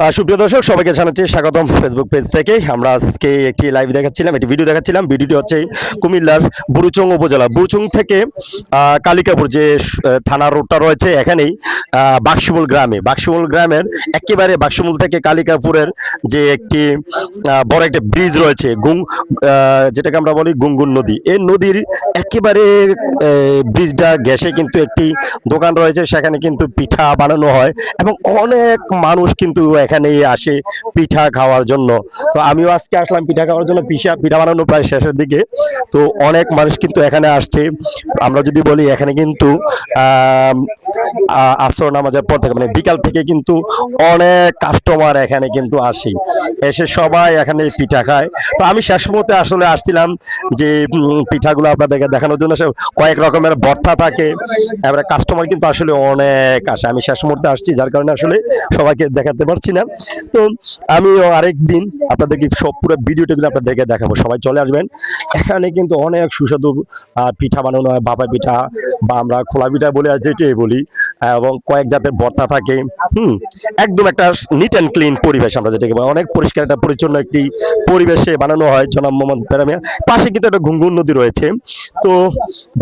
সুপ্রিয় দর্শক সবাইকে জানাচ্ছি স্বাগতম ফেসবুক পেজ থেকে। আমরা আজকে একটি লাইভ দেখাচ্ছিলাম একটি ভিডিও দেখাচ্ছিলাম। ভিডিওটি হচ্ছে কুমিল্লার বুরুচং উপজেলা। বুরুচং থেকে কালিকাপুর যে থানা রোডটা রয়েছে এখানেই আহ, গ্রামে। বাক্সমুল গ্রামের একেবারে বাক্সমুল থেকে কালিকাপুরের যে একটি বড় একটা ব্রিজ রয়েছে গুং যেটাকে আমরা বলি গুঙ্গুন নদী। এই নদীর একেবারে ব্রিজটা গ্যাসে কিন্তু একটি দোকান রয়েছে সেখানে কিন্তু পিঠা বানানো হয় এবং অনেক মানুষ কিন্তু এখানে আসে পিঠা খাওয়ার জন্য। তো আমিও আজকে আসলাম পিঠা খাওয়ার জন্য। পিঠা পিঠা বানানো প্রায় শেষের দিকে। তো অনেক মানুষ কিন্তু এখানে আসছে। আমরা যদি বলি, এখানে কিন্তু আসর নামাজের পর থেকে মানে বিকাল থেকে কিন্তু অনেক কাস্টমার এখানে কিন্তু আসে। এসে সবাই এখানে পিঠা খায়। তো আমি শেষ মুহূর্তে আসলে আসছিলাম যে পিঠাগুলো আপনাদেরকে দেখানোর জন্য। কয়েক রকমের ভর্তা থাকে। এবারে কাস্টমার কিন্তু আসলে অনেক আসে। আমি শেষ মুহূর্তে আসছি, যার কারণে আসলে সবাইকে দেখাতে পারছি তো আমি আরেক দিন আপনাদেরকে সব পুরো ভিডিওটা দিলে আপনাদেরকে দেখাবো। সবাই চলে আসবেন। এখানে কিন্তু অনেক সুস্বাদু পিঠা বানানো হয় ভাপা পিঠা বা আমরা খোলা পিঠা বলে যেটাই বলি। এবং কয়েক জাতের ভর্তা থাকে, হুম, একদম একটা নিট অ্যান্ড ক্লিন পরিবেশ আমরা যেটাকে অনেক পরিষ্কার একটা পরিচ্ছন্ন একটি পরিবেশে বানানো হয়, জনাব মোহাম্মদ পেরামিয়া পাশে কিন্তু একটা ঘুঙ্গুর নদী রয়েছে। তো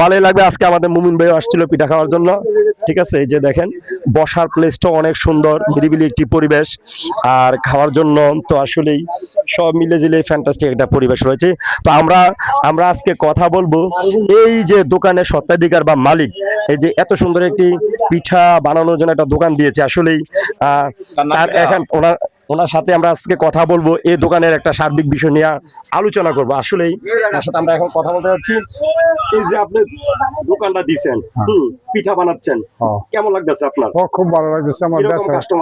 ভালোই লাগবে আজকে আমাদের মুমিন ভাই আসছিল পিঠা খাওয়ার জন্য। ঠিক আছে, এই যে দেখেন, বসার প্লেসটা অনেক সুন্দর, নিরিবিলি একটি পরিবেশ। আর খাওয়ার জন্য তো আসলেই সব মিলে জিলে ফ্যান্টাস্টিক একটা পরিবেশ রয়েছে। তো আমরা আমরা আজকে কথা বলব, এই যে দোকানের সত্ত্বাধিকার বা মালিক এই যে এত সুন্দর একটি পিঠা বানানোর জন্য একটা দোকান দিয়েছে আসলেই তার এখন ওনার ওনার সাথে আমরা আজকে কথা বলব এই দোকানের একটা সার্বিক বিষয় নিয়ে আলোচনা করব আসলেই তার সাথে আমরা এখন কথা বলতে যাচ্ছি। এই যে আপনি দোকানটা দিছেন হুম পিঠা বানাচ্ছেন হ্যাঁ। কেমন লাগতেছে আপনার? ও খুব ভালো লাগতেছে আমার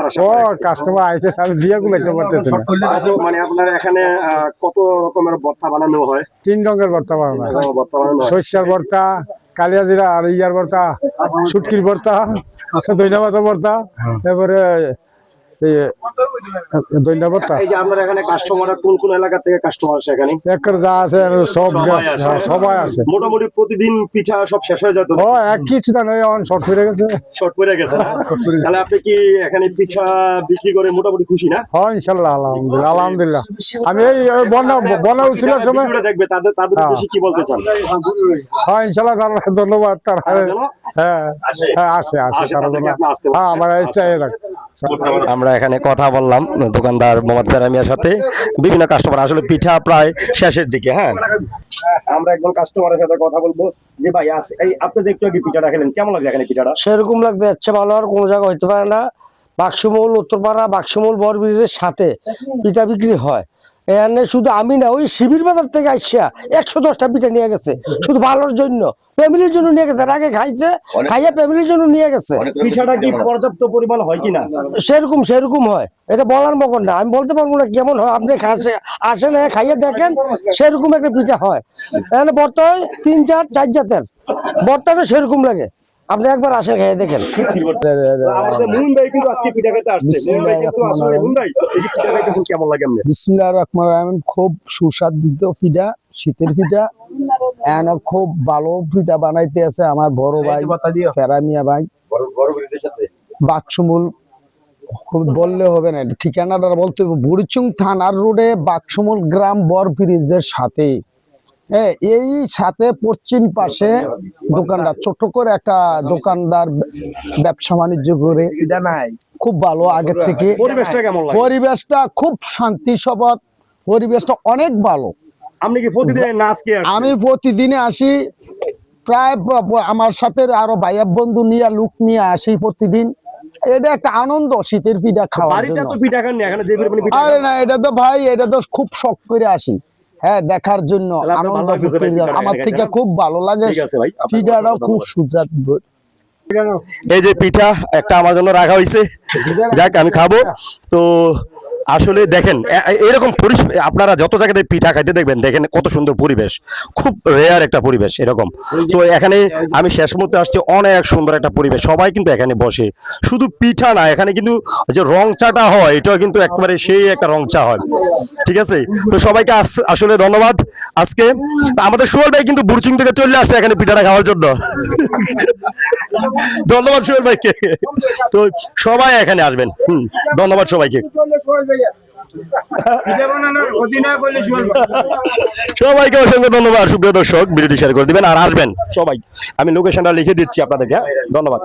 আসে ও কাস্টমার আইতেছে আমি দিয়ে গুলাইতে পারতেছি আচ্ছা, মানে আপনার এখানে আহ, কত রকমের ভর্তা বানানো হয়? তিন রঙের ভর্তা বানানো হয়। ভর্তা বানানো হয়। সর্ষার ভর্তা কালিয়া জিরা আর ইয়ার ভর্তা সুটকির ভর্তা আচ্ছা ধন্যবাদ ভর্তা এবারে এই যে আপনার এখানে কাস্টমার কোন কোন এলাকা থেকে কাস্টমার আসে এখানে? একের যা আছে সব সবাই আসে। হ্যাঁ, মোটামুটি প্রতিদিন পিঠা সব শেষ হয়ে যেত ও এক কিছু না নয় অন শর্ট ফিরে গেছে। শর্ট পড়ে গেছে তাহলে আপনি কি এখানে পিঠা বিক্রি করে মোটামুটি খুশি না? হ্যাঁ ইনশাল্লাহ আলহামদুলিল্লাহ আলহামদুলিল্লাহ। আমি এই বন্যা সময়। দেখবে তাদের তাদের হ্যাঁ। উদ্দেশ্যে কি বলতে চান? হ্যাঁ ইনশাল্লাহ ধন্যবাদ তার হ্যাঁ হ্যাঁ আসে আসে সারা। হ্যাঁ আমার ইচ্ছা রাখ আমরা এখানে কথা বললাম দোকানদার মোহাম্মদ পেরামিয়ার সাথে। বিভিন্ন কাস্টমার আসলে পিঠা প্রায় শেষের দিকে হ্যাঁ। আমরা একজন কাস্টমারের সাথে কথা বলব যে ভাই আস- এই আপনি যে একটু আগে পিঠাটা খেলেন কেমন লাগছে এখানে পিঠাটা? সেরকম লাগতে যাচ্ছে ভালো আর কোনো জায়গা হইতে পারে না। বাক্সমূল উত্তরপাড়া বাক্সমূল বর ব্রিজের সাথে পিঠা বিক্রি হয়। এখানে শুধু আমি না ওই শিবির বাজার থেকে আসছিয়া একশো দশটা পিঠা নিয়ে গেছে। শুধু ভালোর জন্য। ফ্যামিলির জন্য নিয়ে গেছে। আগে খাইছে খাইয়া ফ্যামিলির জন্য নিয়ে গেছে। পিঠাটা কি পর্যাপ্ত পরিমাণ হয় কিনা? সেরকম সেরকম হয়। এটা বলার মতন না। আমি বলতে পারব না কেমন হয়। আপনি খাসে আসেন খাইয়ে দেখেন সেরকম একটা পিঠা হয়। এখানে বর্তা হয় তিন চার চার জাতের। বর্তমানে সেরকম লাগে। আপনি একবার আসেন খাইয়ে দেখেন। বিসমিল্লাহ রহমান রহিম। খুব সুস্বাদু পিঠা শীতের এন খুব ভালো পিঠা বানাইতে আছে আমার বড় ভাই ফেরামিয়া ভাই। বাক্সমুল খুব বললে হবে না ঠিকানাটা বলতে বুড়িচুং থানার রোডে বাক্সমুল গ্রাম বর ব্রিজের সাথে হ্যাঁ এই সাথে পশ্চিম পাশে দোকানদার ছোট করে একটা দোকানদার ব্যবসা বাণিজ্য করে। খুব ভালো আগের থেকে। পরিবেশটা খুব শান্তি সবত পরিবেশটা অনেক ভালো। আপনি কি প্রতিদিন আমি প্রতিদিনে আসি প্রায় আমার সাথে আরও ভাইয়া বন্ধু নিয়ে লুক নিয়ে আসি প্রতিদিন। এটা একটা আনন্দ শীতের পিঠা খাওয়া আরে না এটা তো ভাই এটা তো খুব শখ করে আসি। হ্যাঁ দেখার জন্য আনন্দ আমার থেকে খুব ভালো লাগে ঠিক আছে ভাই, আপনার পিঠাটাও খুব সুন্দর এই যে পিঠা একটা আমার জন্য রাখা হয়েছে যাক আমি খাব। তো আসলে দেখেন এরকম পরিবেশ আপনারা যত জায়গাতে পিঠা খাইতে দেখবেন দেখেন কত সুন্দর পরিবেশ। খুব রেয়ার একটা পরিবেশ এরকম। তো এখানে আমি শেষ মুহূর্তে আসছি অনেক সুন্দর একটা পরিবেশ। সবাই কিন্তু এখানে বসে। শুধু পিঠা না এখানে কিন্তু যে রং চাটা হয় এটাও কিন্তু একবারে সেই একটা রং চা হয়। ঠিক আছে? তো সবাইকে আস- আসলে ধন্যবাদ। আজকে আমাদের সোহেল ভাই কিন্তু বুরচুং থেকে চলে আসছে এখানে পিঠাটা খাওয়ার জন্য। ধন্যবাদ সোহেল ভাইকে। তো সবাই এখানে আসবেন। হুম ধন্যবাদ সবাইকে। সবাইকে অসংখ্য ধন্যবাদ। সুপ্রিয় দর্শক, ভিডিওটি শেয়ার করে দিবেন আর আসবেন। সবাই, আমি লোকেশনটা লিখে দিচ্ছি আপনাদেরকে হ্যাঁ? ধন্যবাদ।